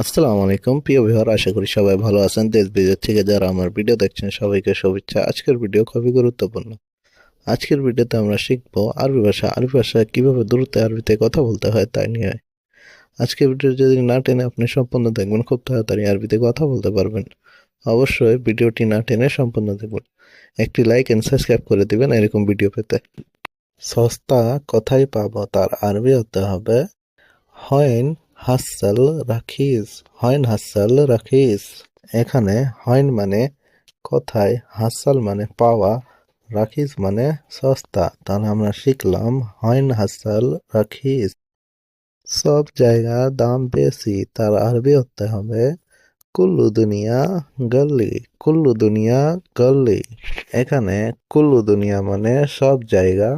আসসালামু আলাইকুম, প্রিয় বিহার আশা করি সবাই ভালো আছেন। দেশ বিদেশ থেকে যারা আমার ভিডিও দেখছেন, সবাইকে শুভেচ্ছা। আজকের ভিডিও খুবই গুরুত্বপূর্ণ। আজকের ভিডিওতে আমরা শিখব আরবি ভাষা আরবি ভাষা কীভাবে দ্রুত আরবিতে কথা বলতে হয় তাই নিয়ে। আজকের ভিডিও যদি না টেনে আপনি সম্পূর্ণ দেখবেন, খুব তাড়াতাড়ি আরবিতে কথা বলতে পারবেন। অবশ্যই ভিডিওটি না টেনে সম্পূর্ণ দেখবেন একটি লাইক এন্ড সাবস্ক্রাইব করে দেবেন এরকম ভিডিও পেতে। সস্তা কোথায় পাবো, তার আরবি হতে হবে, হয়েন হাসাল রাখিস হয়েন হাসাল রাখিস। এখানে হয়ন মানে কোথায় হাসাল মানে পাওয়া, রাখিস মানে সস্তা। তাহলে আমরা শিখলাম হয়ন হাসাল রাখিস। সব জায়গার দাম বেশি, তার আরবি হতে হবে, কুল্লু দুনিয়া গল্লি, কুল্লু দুনিয়া গল্লি। এখানে কুল্লু দুনিয়া মানে সব জায়গা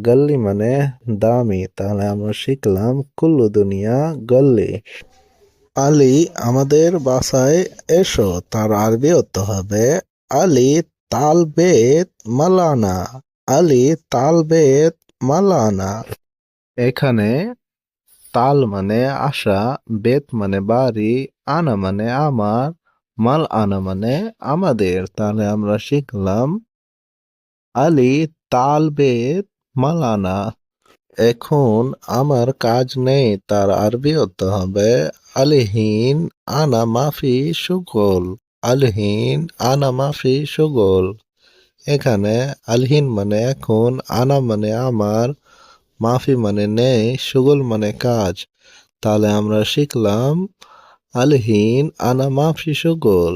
গল্লি মানে দামি, তাহলে আমরা শিখলাম কুল্লু দুনিয়া গল্লি। আলী আমাদের বাসায় এসো, তার আরবি হতে হবে, আলী তালবেত মালানা, আলী তালবেত মালানা। এখানে তাল মানে আশা, বেত মানে বাড়ি, আনা মানে আমার, মাল আনা মানে আমাদের। তাহলে আমরা শিখলাম, আলী তালবেত মালানা, এখন আমার কাজ নেই, তার আরবি হতে হবে, আলহীন আনা মাফি সুগল, আলহীন আনা মাফি সুগল। এখানে আলহীন মানে এখন, আনা মানে আমার, মাফি মানে নেই, সুগল মানে কাজ। তাহলে আমরা শিখলাম, আলহীন আনা মাফি সুগল,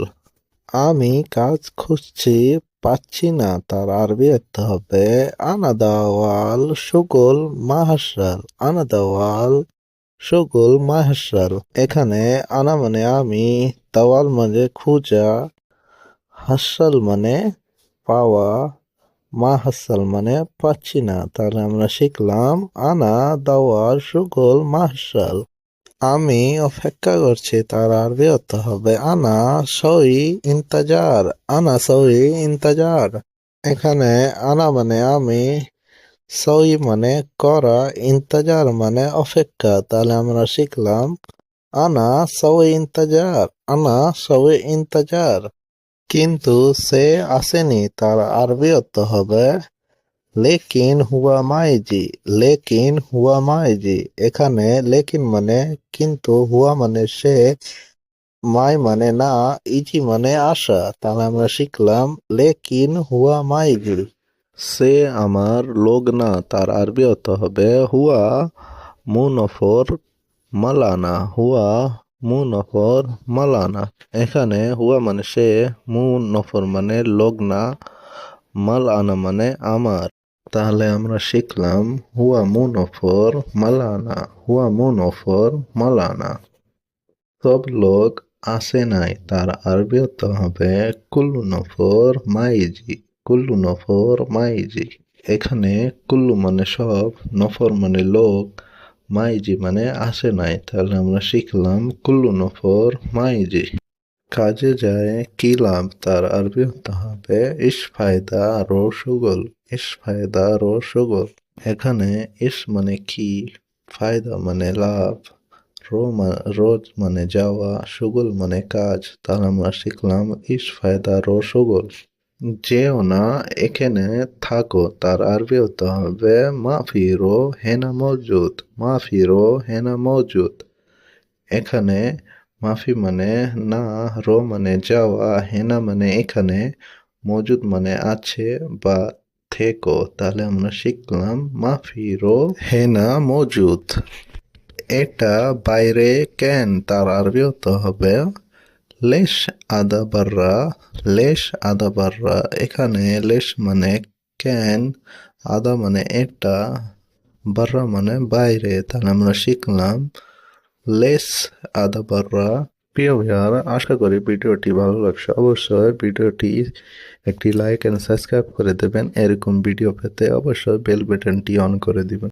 আমি কাজ খুঁজছি পাচ্ছি না, তার আরবি হতে হবে আনা দাওয়াল সুগল মাহাসাল আনা দাওয়াল সুগল মাহাসাল এখানে আনা মানে আমি, দাওয়াল মানে খুঁজা হাসাল মানে পাওয়া মাহাসাল মানে পাচ্ছি না। তাহলে আমরা শিখলাম আনা দাওয়াল সুগল মাহাসাল আমি অপেক্ষা করছি তার আরবি হতে হবে। আনা সই ইন্তাজার, আনা সই ইন্তাজার। এখানে আনা মানে আমি, সই মানে করা, ইন্তাজার মানে অপেক্ষা। তাহলে আমরা শিখলাম, আনা সই ইন্তাজার, আনা সই ইন্তাজার। কিন্তু সে আসেনি, তার আরবি হতে হবে। লেকিন হুয়া মাইজি লেকিন হুয়া মাইজি এখানে লেকিন মানে কিন্তু হুয়া মানে সে, মাই মানে না, ইজি মানে আশা। তাহলে আমরা শিখলাম লেকিন হুয়া মাইজি সে আমার লোক না, তার আরবি হতে হবে হুয়া মুনফর মালানা। হুয়া মুনফর মালানা। এখানে হুয়া মানে সে, মুনফর মানে লোক না মাল আনা মানে আমার। তাহলে আমরা শিখলাম, হুয়া মুনফর মালানা, হুয়া মুনফর মালানা। সব লোক আসে নাই, তার আরবি হতে হবে, কুল্লু নফর মাইজি, কুল্লু নফর মাইজি। এখানে কুল্লু মানে সব, নফর মানে লোক, মাইজি মানে আসে নাই। তাহলে আমরা শিখলাম, কুল্লু নফর মাইজি। কাজে যায়, কি লাভ তার আরবি হতে হবে? ইস ফায়দা রো সুগল, ইস ফায়দা রো সুগল। এখানে ইস মানে কি, ফায়দা মানে লাভ রোজ মানে যাওয়া, সুগল মানে কাজ তাহলে আমরা শিখলাম ইস ফায়দা রো সুগল। যেও না, এখানে থাকো, তার আরবি হতে হবে মাফিরো হেনা মজুদ মাফিরো হেনা মজুদ। এখানে মাফি মানে না রো মানে যাওয়া হেনা মানে এখানে মজুদ মানে আছে বা থেকো তাহলে আমরা শিখলাম মাফি রো হেনা মজুদ এটা বাইরে কেন তার আরবি হতে হবে লেশ আদা বাররা লেশ আদা বাররা এখানে লেশ মানে কেন আদা মানে এটা বাররা মানে বাইরে তাহলে আমরা শিখলাম লেস আদাবাররা প্রিয় ভাইয়ার আশা করি ভিডিওটি ভালো লাগছে। অবশ্যই ভিডিওটি একটি লাইক এন্ড সাবস্ক্রাইব করে দেবেন। এরকম ভিডিও পেতে অবশ্যই বেল বাটনটি অন করে দিবেন।